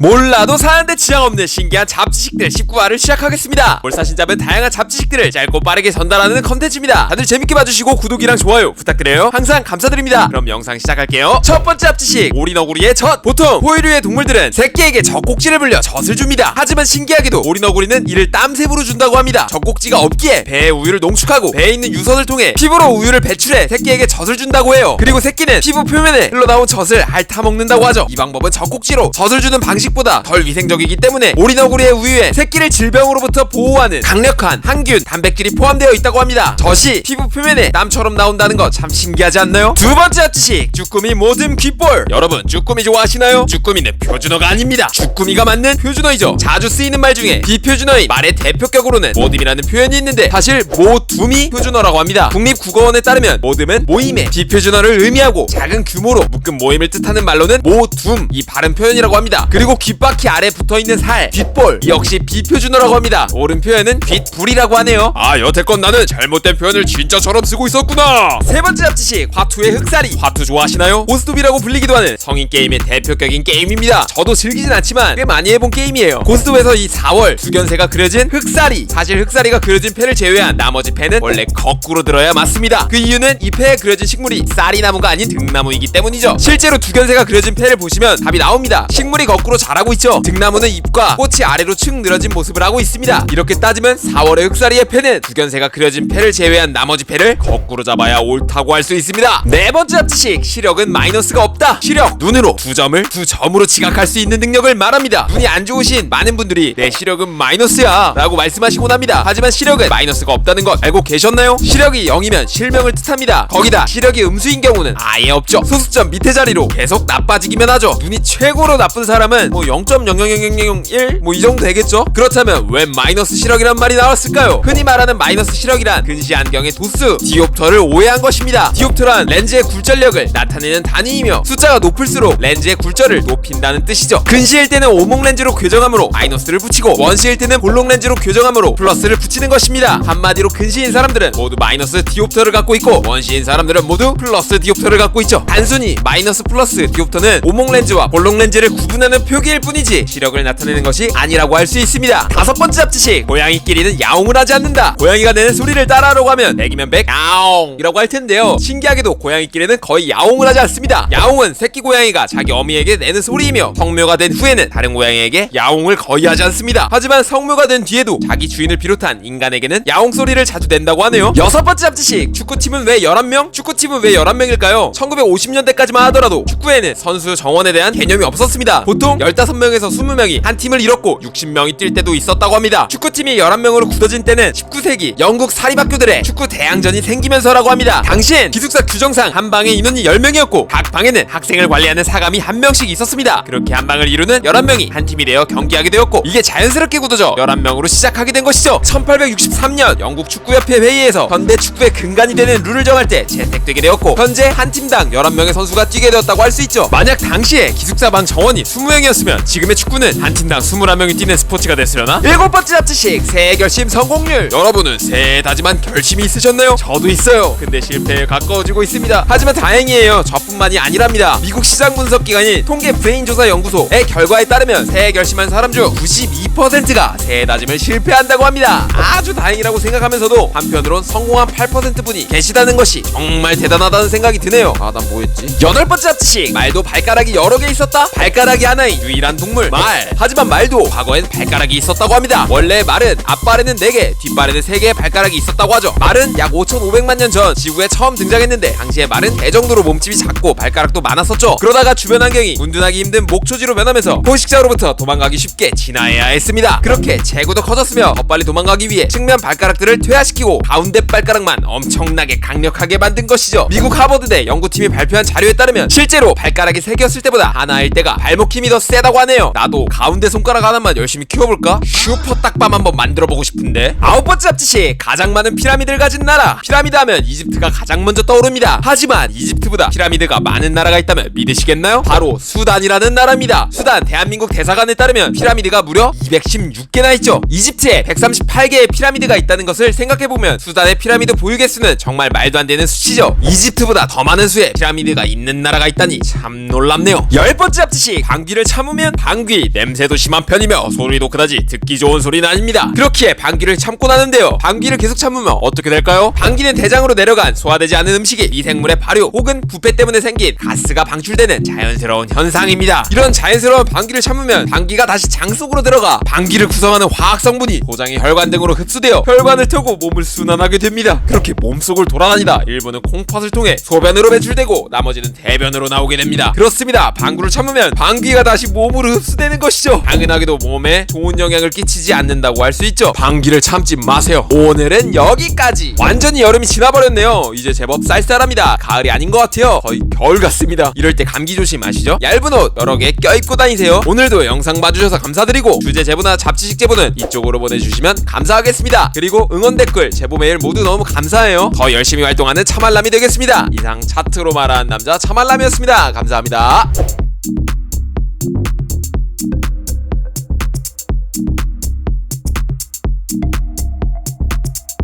몰라도 사는데 지장 없는 신기한 잡지식들 19화를 시작하겠습니다. 몰사신잡은 다양한 잡지식들을 짧고 빠르게 전달하는 컨텐츠입니다. 다들 재밌게 봐주시고 구독이랑 좋아요 부탁드려요. 항상 감사드립니다. 그럼 영상 시작할게요. 첫 번째 잡지식 오리너구리의 젖. 보통 포유류의 동물들은 새끼에게 젖꼭지를 불려 젖을 줍니다. 하지만 신기하게도 오리너구리는 이를 땀샘으로 준다고 합니다. 젖꼭지가 없기에 배에 우유를 농축하고 배에 있는 유선을 통해 피부로 우유를 배출해 새끼에게 젖을 준다고 해요. 그리고 새끼는 피부 표면에 흘러나온 젖을 핥아먹는다고 하죠. 이 방법은 젖꼭지로 젖을 주는 방식 보다 덜 위생적이기 때문에 오리너구리의 우유에 새끼를 질병으로부터 보호하는 강력한 항균, 단백질이 포함되어 있다고 합니다. 젖이 피부 표면에 땀처럼 나온다는 거 참 신기하지 않나요? 두 번째 지식 쭈꾸미 모듬 귓볼 여러분 쭈꾸미 좋아하시나요? 쭈꾸미는 표준어가 아닙니다. 쭈꾸미가 맞는 표준어이죠. 자주 쓰이는 말 중에 비표준어인 말의 대표격으로는 모듬이라는 표현이 있는데 사실 모둠이 표준어라고 합니다. 국립국어원에 따르면 모듬은 모임의 비표준어를 의미하고 작은 규모로 묶은 모임을 뜻하는 말로는 모둠 이 발음 표현이라고 합니다. 그리고 귓바퀴 아래 붙어있는 살 귓볼 이 역시 비표준어라고 합니다. 옳은 표현은 귓불이라고 하네요. 아 여태껏 나는 잘못된 표현을 진짜처럼 쓰고 있었구나. 세 번째 잡지식 화투의 흑살이 화투 좋아하시나요? 고스톱이라고 불리기도 하는 성인 게임의 대표격인 게임입니다. 저도 즐기진 않지만 꽤 많이 해본 게임이에요. 고스톱에서 이 4월 두견새가 그려진 흑살이 사실 흑살이가 그려진 패를 제외한 나머지 패는 원래 거꾸로 들어야 맞습니다. 그 이유는 이 패에 그려진 식물이 쌀이 나무가 아닌 등나무이기 때문이죠. 실제로 두견새가 그려진 패를 보시면 답이 나옵니다. 식물이 거꾸로 자라고 있죠. 등나무는 잎과 꽃이 아래로 축 늘어진 모습을 하고 있습니다. 이렇게 따지면 4월의 흑살이의 패는 두견새가 그려진 패를 제외한 나머지 패를 거꾸로 잡아야 옳다고 할 수 있습니다. 네 번째 합지식 시력은 마이너스가 없다. 시력 눈으로 두 점을 두 점으로 지각할 수 있는 능력을 말합니다. 눈이 안 좋으신 많은 분들이 내 시력은 마이너스야 라고 말씀하시곤 합니다. 하지만 시력은 마이너스가 없다는 것 알고 계셨나요? 시력이 0이면 실명을 뜻합니다. 거기다 시력이 음수인 경우는 아예 없죠. 소수점 밑에 자리로 계속 나빠지기만 하죠. 눈이 최고로 나쁜 사람은 뭐 0.00001 뭐 이 정도 되겠죠? 그렇다면 왜 마이너스 시력이란 말이 나왔을까요? 흔히 말하는 마이너스 시력이란 근시 안경의 도수 디옵터를 오해한 것입니다. 디옵터란 렌즈의 굴절력을 나타내는 단위이며 숫자가 높을수록 렌즈의 굴절을 높인다는 뜻이죠. 근시일 때는 오목 렌즈로 교정함으로 마이너스를 붙이고 원시일 때는 볼록 렌즈로 교정함으로 플러스를 붙이는 것입니다. 한마디로 근시인 사람들은 모두 마이너스 디옵터를 갖고 있고 원시인 사람들은 모두 플러스 디옵터를 갖고 있죠. 단순히 마이너스 플러스 디옵터는 오목 렌즈와 볼록 렌즈를 구분하는 표기 일 뿐이지 시력을 나타내는 것이 아니라고 할 수 있습니다. 다섯 번째 잡지식 고양이끼리는 야옹을 하지 않는다. 고양이가 내는 소리를 따라하려고 하면 백이면 백 야옹이라고 할 텐데요. 신기하게도 고양이끼리는 거의 야옹을 하지 않습니다. 야옹은 새끼 고양이가 자기 어미에게 내는 소리이며 성묘가 된 후에는 다른 고양이에게 야옹을 거의 하지 않습니다. 하지만 성묘가 된 뒤에도 자기 주인을 비롯한 인간에게는 야옹 소리를 자주 낸다고 하네요. 여섯 번째 잡지식 축구팀은 왜 11명? 축구팀은 왜 11명일까요? 1950년대까지만 하더라도 축구에는 선수 정원에 대한 개념이 없었습니다. 보통 15명에서 20명이 한 팀을 이뤘고 60명이 뛸 때도 있었다고 합니다. 축구팀이 11명으로 굳어진 때는 19세기 영국 사립학교들의 축구 대항전이 생기면서라고 합니다. 당시엔 기숙사 규정상 한 방에 인원이 10명이었고 각 방에는 학생을 관리하는 사감이 한 명씩 있었습니다. 그렇게 한 방을 이루는 11명이 한 팀이 되어 경기하게 되었고 이게 자연스럽게 굳어져 11명으로 시작하게 된 것이죠. 1863년 영국 축구협회 회의에서 현대 축구의 근간이 되는 룰을 정할 때 채택되게 되었고 현재 한 팀당 11명의 선수가 뛰게 되었다고 할 수 있죠. 만약 당시에 기숙사 방 정원이 20명이었으면 지금의 축구는 한 팀당 21명이 뛰는 스포츠가 됐으려나? 일곱 번째 잡지식 새해 결심 성공률 여러분은 다짐한 결심이 있으셨나요? 저도 있어요. 근데 실패에 가까워지고 있습니다. 하지만 다행이에요. 저뿐만이 아니랍니다. 미국 시장 분석 기관인 통계 브레인 조사 연구소의 결과에 따르면 새해 결심한 사람 중 92%가 새해 다짐을 실패한다고 합니다. 아주 다행이라고 생각하면서도 한편으론 성공한 8%분이 계시다는 것이 정말 대단하다는 생각이 드네요. 아, 난 뭐였지? 여덟 번째 잡지식 말도 발가락이 여러 개 있었다. 발가락이 하나인 유일 한 동물 말. 하지만 말도 과거엔 발가락이 있었다고 합니다. 원래 말은 앞발에는 4개, 뒷발에는 3개의 발가락이 있었다고 하죠. 말은 약 5,500만 년 전 지구에 처음 등장했는데 당시에 말은 대정도로 몸집이 작고 발가락도 많았었죠. 그러다가 주변 환경이 운둔하기 힘든 목초지로 변하면서 포식자로부터 도망가기 쉽게 진화해야 했습니다. 그렇게 체구도 커졌으며 더 빨리 도망가기 위해 측면 발가락들을 퇴화시키고 가운데 발가락만 엄청나게 강력하게 만든 것이죠. 미국 하버드대 연구팀이 발표한 자료에 따르면 실제로 발가락이 3개였을 때보다 하나일 때가 발목 힘이 더 세 다고 하네요. 나도 가운데 손가락 하나만 열심히 키워볼까? 슈퍼 딱밤 한번 만들어보고 싶은데. 아홉 번째 잡지시 가장 많은 피라미드를 가진 나라. 피라미드 하면 이집트가 가장 먼저 떠오릅니다. 하지만 이집트보다 피라미드가 많은 나라가 있다면 믿으시겠나요? 바로 수단이라는 나라입니다. 수단 대한민국 대사관에 따르면 피라미드가 무려 216개나 있죠. 이집트에 138개의 피라미드가 있다는 것을 생각해보면 수단의 피라미드 보유 개 수는 정말 말도 안 되는 수치죠. 이집트보다 더 많은 수의 피라미드가 있는 나라가 있다니 참 놀랍네요. 열 번째 잡지시 방귀를 참 참으면 방귀 냄새도 심한 편이며 소리도 그다지 듣기 좋은 소리는 아닙니다. 그렇기에 방귀를 참고 나는데요. 방귀를 계속 참으면 어떻게 될까요? 방귀는 대장으로 내려간 소화되지 않은 음식이 미생물의 발효 혹은 부패 때문에 생긴 가스가 방출되는 자연스러운 현상입니다. 이런 자연스러운 방귀를 참으면 방귀가 다시 장 속으로 들어가 방귀를 구성하는 화학 성분이 도장의 혈관 등으로 흡수되어 혈관을 타고 몸을 순환하게 됩니다. 그렇게 몸속을 돌아다니다 일부는 콩팥을 통해 소변으로 배출되고 나머지는 대변으로 나오게 됩니다. 그렇습니다. 방구를 참으면 방귀가 다시 몸으로 흡수되는 것이죠. 당연하게도 몸에 좋은 영향을 끼치지 않는다고 할 수 있죠. 방귀를 참지 마세요. 오늘은 여기까지. 완전히 여름이 지나버렸네요. 이제 제법 쌀쌀합니다. 가을이 아닌 것 같아요. 거의 겨울 같습니다. 이럴 때 감기 조심하시죠. 얇은 옷 여러 개 껴입고 다니세요. 오늘도 영상 봐주셔서 감사드리고 주제 제보나 잡지식 제보는 이쪽으로 보내주시면 감사하겠습니다. 그리고 응원 댓글, 제보 메일 모두 너무 감사해요. 더 열심히 활동하는 차말람이 되겠습니다. 이상 차트로 말하는 남자 차말람이었습니다. 감사합니다.